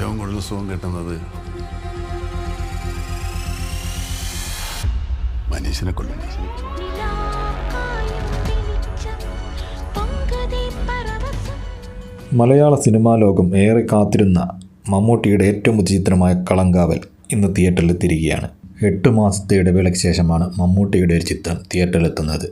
ഏറ്റവും കൂടുതൽ സുഖം കിട്ടുന്നത് മനീഷിനെ കൊല്ലും മലയാള സിനിമാ ലോകം ഏറെ കാത്തിരുന്ന മമ്മൂട്ടിയുടെ ഏറ്റവും ചിത്രമായ കളങ്കാവൽ ഇന്ന് തിയേറ്ററിൽ തിരികെയാണ് എട്ട് മാസത്തെ ഇടവേളയ്ക്ക് ശേഷമാണ് മമ്മൂട്ടിയുടെ ഒരു ചിത്രം തിയേറ്ററിലെത്തുന്നത്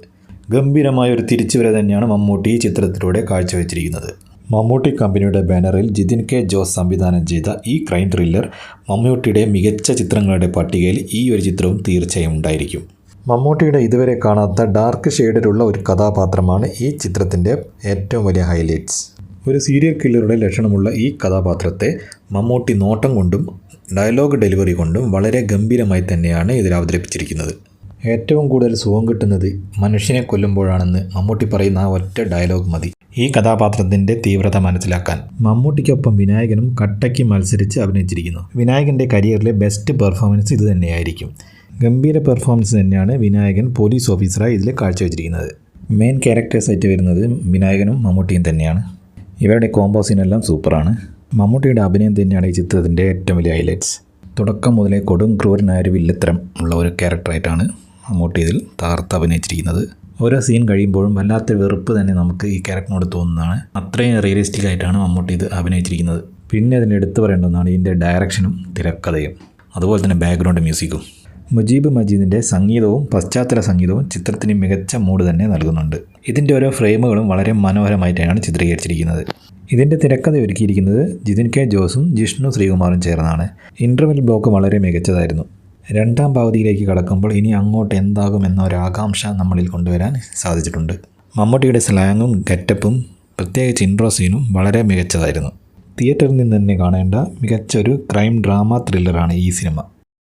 ഗംഭീരമായ ഒരു തിരിച്ചുവരെ തന്നെയാണ് മമ്മൂട്ടി ഈ ചിത്രത്തിലൂടെ കാഴ്ചവെച്ചിരിക്കുന്നത്. മമ്മൂട്ടി കമ്പനിയുടെ ബാനറിൽ ജിതിൻ കെ ജോസ് സംവിധാനം ചെയ്ത ഈ ക്രൈം ത്രില്ലർ മമ്മൂട്ടിയുടെ മികച്ച ചിത്രങ്ങളുടെ പട്ടികയിൽ ഈ ഒരു ചിത്രവും തീർച്ചയായും ഉണ്ടായിരിക്കും. മമ്മൂട്ടിയുടെ ഇതുവരെ കാണാത്ത ഡാർക്ക് ഷെയ്ഡിലുള്ള ഒരു കഥാപാത്രമാണ് ഈ ചിത്രത്തിന്റെ ഏറ്റവും വലിയ ഹൈലൈറ്റ്സ്. ഒരു സീരിയൽ കില്ലറുടെ ലക്ഷണമുള്ള ഈ കഥാപാത്രത്തെ മമ്മൂട്ടി നോട്ടം കൊണ്ടും ഡയലോഗ് ഡെലിവറി കൊണ്ടും വളരെ ഗംഭീരമായി തന്നെയാണ് ഇതിൽ അവതരിപ്പിച്ചിരിക്കുന്നത്. ഏറ്റവും കൂടുതൽ സുഖം കിട്ടുന്നത് മനുഷ്യനെ കൊല്ലുമ്പോഴാണെന്ന് മമ്മൂട്ടി പറയുന്ന ആ ഒറ്റ ഡയലോഗ് മതി. ഈ കഥാപാത്രത്തിന്റെ തീവ്രത മനസ്സിലാക്കാൻ. മമ്മൂട്ടിക്കൊപ്പം വിനായകനും കട്ടയ്ക്ക് മത്സരിച്ച് അഭിനയിച്ചിരിക്കുന്നു. വിനായകന്റെ കരിയറിലെ ബെസ്റ്റ് പെർഫോമൻസ് ഇത് തന്നെയായിരിക്കും. ഗംഭീര പെർഫോമൻസ് തന്നെയാണ് വിനായകൻ പോലീസ് ഓഫീസറായി ഇതിൽ കാഴ്ചവെച്ചിരിക്കുന്നത്. മെയിൻ ക്യാരക്ടേഴ്സായിട്ട് വരുന്നത് വിനായകനും മമ്മൂട്ടിയും തന്നെയാണ്. ഇവരുടെ കോമ്പോസിനെല്ലാം സൂപ്പറാണ്. മമ്മൂട്ടിയുടെ അഭിനയം തന്നെയാണ് ഈ ചിത്രത്തിന്റെ ഏറ്റവും വലിയ ഹൈലൈറ്റ്സ്. തുടക്കം മുതലേ കൊടും ക്രൂരനായ ഒരു വില്ലത്തരം ഉള്ള ഒരു ക്യാരക്ടറായിട്ടാണ് മമ്മൂട്ടി ഇതിൽ തകർത്ത് അഭിനയിച്ചിരിക്കുന്നത്. ഓരോ സീൻ കഴിയുമ്പോഴും വല്ലാത്ത വെറുപ്പ് തന്നെ നമുക്ക് ഈ ക്യാരക്ടറിനോട് തോന്നുന്നതാണ്. അത്രയും റിയലിസ്റ്റിക് ആയിട്ടാണ് മമ്മൂട്ടി ഇത് അഭിനയിച്ചിരിക്കുന്നത്. പിന്നെ അതിന്റെ എടുത്തു പറയേണ്ടതാണ് ഇതിന്റെ ഡയറക്ഷനും തിരക്കഥയും. അതുപോലെ തന്നെ ബാക്ക്ഗ്രൗണ്ട് മ്യൂസിക്കും മുജീബ് മജീദിന്റെ സംഗീതവും പശ്ചാത്തല സംഗീതവും ചിത്രത്തിന് മികച്ച മൂഡ് തന്നെ നൽകുന്നുണ്ട്. ഇതിന്റെ ഓരോ ഫ്രെയിമുകളും വളരെ മനോഹരമായിട്ടാണ് ചിത്രീകരിച്ചിരിക്കുന്നത്. ഇതിന്റെ തിരക്കഥ ഒരുക്കിയിരിക്കുന്നത് ജിതിൻ കെ ജോസും ജിഷ്ണു ശ്രീകുമാറും ചേർന്നാണ്. ഇന്റർവെൽ ബ്ലോക്ക് വളരെ മികച്ചതായിരുന്നു. രണ്ടാം പകുതിയിലേക്ക് കടക്കുമ്പോൾ ഇനി അങ്ങോട്ട് എന്താകും എന്ന ഒരു ആകാംക്ഷ നമ്മളിൽ കൊണ്ടുവരാൻ സാധിച്ചിട്ടുണ്ട്. മമ്മൂട്ടിയുടെ സ്ലാങ്ങും ഗെറ്റപ്പും പ്രത്യേകിച്ച് ഇൻട്രോ സീനും വളരെ മികച്ചതായിരുന്നു. തിയേറ്ററിൽ നിന്ന് തന്നെ കാണേണ്ട മികച്ച ഒരു ക്രൈം ഡ്രാമ ത്രില്ലറാണ് ഈ സിനിമ.